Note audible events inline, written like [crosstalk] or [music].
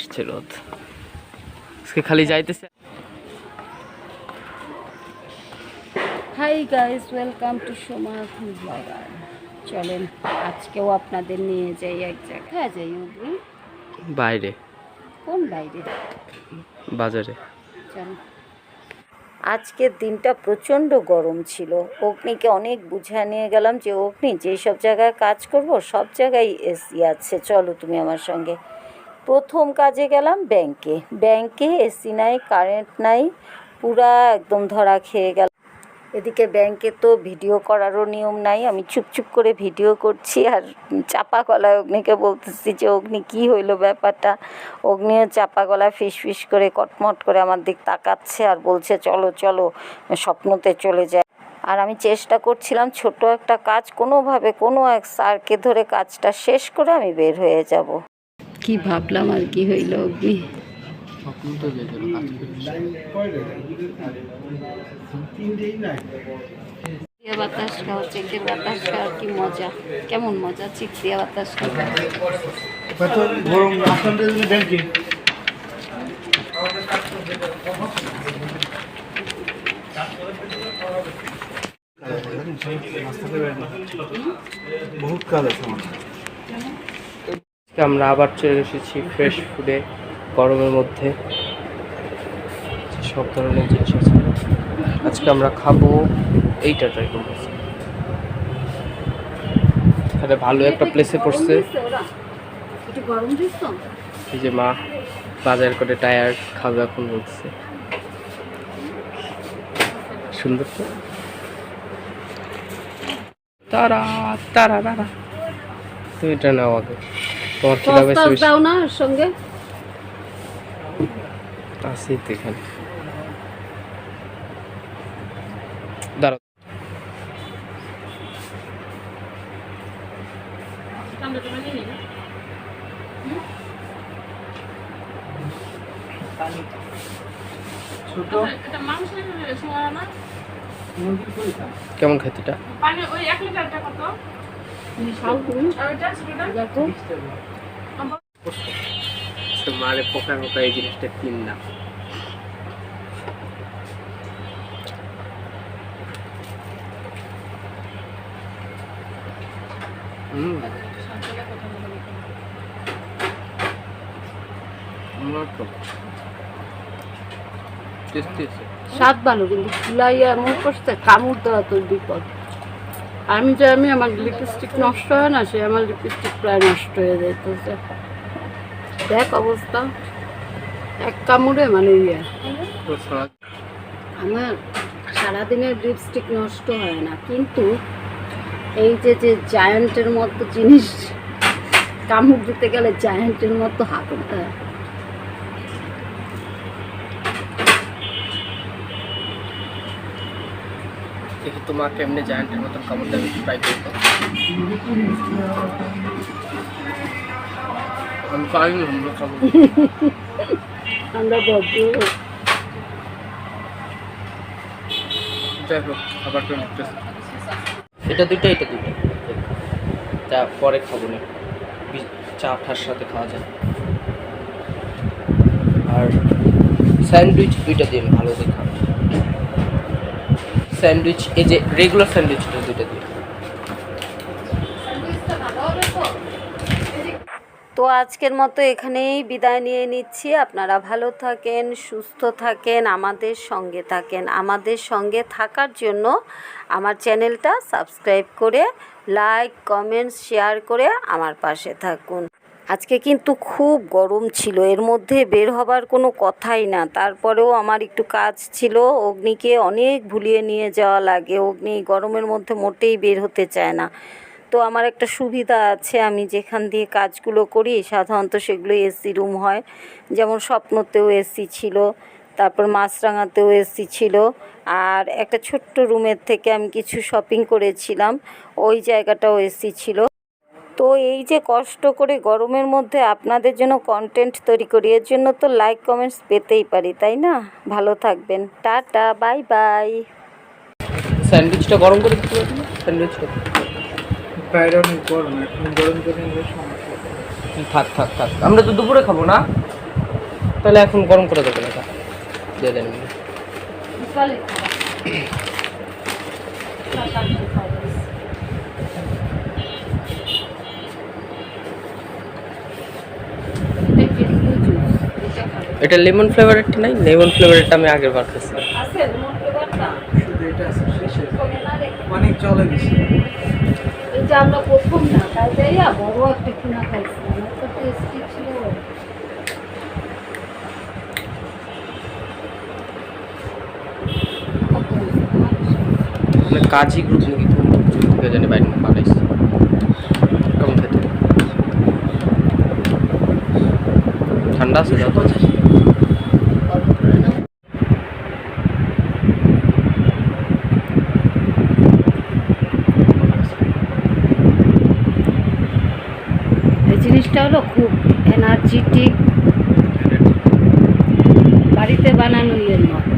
আসছে রোদ আজকে খালি যাইতেছে। Hi guys welcome to Soma blogger চলেন আজকেও আপনাদের নিয়ে যাই এক জায়গায়। যাই বাইরে। কোন বাইরে? বাজারে। চলো আজকের দিনটা প্রচণ্ড গরম ছিল। অগ্নিকে অনেক বুঝা নিয়ে গেলাম যে অগ্নি যেসব জায়গায় কাজ করব সব জায়গায় এসি আছে। চলো তুমি আমার সঙ্গে প্রথম কাজে গেলাম ব্যাংকে। ব্যাংকে এসি নাই, কারেন্ট নাই, পুরা একদম ধরা খেয়ে গেল এদিকে ব্যাংকে তো ভিডিও করারও নিয়ম নাই, আমি চুপ চুপ করে ভিডিও করছি আর চাপা গলায় অগ্নিকে বলতেছি যে, অগ্নি, কী হইল ব্যাপারটা? অগ্নিও চাপা গলায় ফিস ফিস করে কটমট করে আমার দিক তাকাচ্ছে আর বলছে, চলো চলো, স্বপ্নতে চলে যায় আর আমি চেষ্টা করছিলাম ছোট একটা কাজ, কোনোভাবে কোনো এক স্যারকে ধরে কাজটা শেষ করে আমি বের হয়ে যাব। কি ভাবলাম আর কি হইল অগ্নি? চিক বাতাস খাও চেকে বাতাস খাওয়ার কি মজা। কেমন মজা চিক দিয়া বাতাস খাও। বহুত কাজ আছে আমার। আজকে আমরা আবার চলে এসেছি ফ্রেশ ফুডে গরমের মধ্যে। সব ধরনের জিনিস আছে। আজকে আমরা খাব এইটা ট্রাই করব। তাহলে ভালো একটা প্লেসে পড়ছে। এই যে মা বাজার করে টায়ার খাবে এখন বলছে। সুন্দর তো। তারা তারা তারা। তুমি এটা নাও আগে। তোমার কি দাম সস্তা দাও না ওর সঙ্গে। আছে দাঁড়াও। পরীক্ষা কেমন খেতেটা ওই এক লিটারটা কত? মারে পোকা পোকা এই জিনিসটা কিন না। স্বাদ ভালো, কিন্তু ফুলাইয়া এমন করছে, কামড় দেওয়া তোর বিপদ। আমি যে আমি, আমার লিপস্টিক নষ্ট হয় না, সে আমার লিপস্টিক প্রায় নষ্ট হয়ে যাইতেছে। দেখ অবস্থা। এক কামড়ে মানে ইয়ে। আমার সারাদিনের লিপস্টিক নষ্ট হয় না, কিন্তু এই যে যে জায়ান্টের মতো জিনিস, কামড় দিতে গেলে জায়ান্টের মতো উঠতে হয় দেখি তোমাকে এমনি জায়ান্টের মতন কামড় দেবে ট্রাই করব। আমি পারি না আমরা খাব। আমরা ভদ্র। যাই হোক আবার তো এটা দুইটা এটা দুইটা চা পরে খাব না। চা ঠার সাথে খাওয়া যায়। আর স্যান্ডউইচ দুইটা দিন ভালো খাব। স্যান্ডউইচ, এই যে রেগুলার স্যান্ডউইচটা দুইটা দিন তো আজকের মতো এখানেই বিদায় নিয়ে নিচ্ছি। আপনারা ভালো থাকেন, সুস্থ থাকেন, আমাদের সঙ্গে থাকেন। আমাদের সঙ্গে থাকার জন্য আমার চ্যানেলটা সাবস্ক্রাইব করে লাইক কমেন্টস শেয়ার করে আমার পাশে থাকুন। আজকে কিন্তু খুব গরম ছিল, এর মধ্যে বের হবার কোনো কথাই না। তারপরেও আমার একটু কাজ ছিল, অগ্নিকে অনেক ভুলিয়ে নিয়ে যাওয়া লাগে, অগ্নি গরমের মধ্যে মোটেই বের হতে চায় না। তো আমার একটা সুবিধা আছে, আমি যেখান দিয়ে কাজগুলো করি, সাধারণত সেগুলো এসি রুম হয়। যেমন স্বপ্নতেও এসি ছিল, তারপর মাছরাঙাতেও এসি ছিল। আর একটা ছোট্ট রুমের থেকে আমি কিছু শপিং করেছিলাম, ওই জায়গাটাও এসি ছিল। তো এই যে কষ্ট করে গরমের মধ্যে আপনাদের জন্য কন্টেন্ট তৈরি করি এর জন্য তো লাইক কমেন্টস পেতেই পারি তাই না? ভালো থাকবেন। টাটা বাই বাই স্যান্ডউইচটা গরম করে দিতে পারবি না? স্যান্ডউইচটা। বাইরে অনেক গরম এখন গরম করে নিলে সমস্যা। থাক থাক থাক। আমরা তো দুপুরে খাব না? তাহলে এখন গরম করে দেবেন এটা। দিয়ে দেন। [coughs] এটা লেমন ফ্লেভারেরটা নাই লেমন ফ্লেভারেরটা আমি আগের বার খেয়েছি আছে লেমন ফ্লেভারটা? এটা আছে না রে অনেক চলে গেছে এটা আমরা প্রথম না তাই যাইয়া বড় একটা কিনা খাইছি এত টেস্টি ছিল। মানে কাজী গ্রুপ নাকি তুমি থেকে জানি বাইরে বানাইছে। কেমন খেতে। ঠান্ডা আছে যাও তো। এই জিনিসটা হলো খুব এনার্জেটিক বাড়িতে বানানো ইয়ের মতো।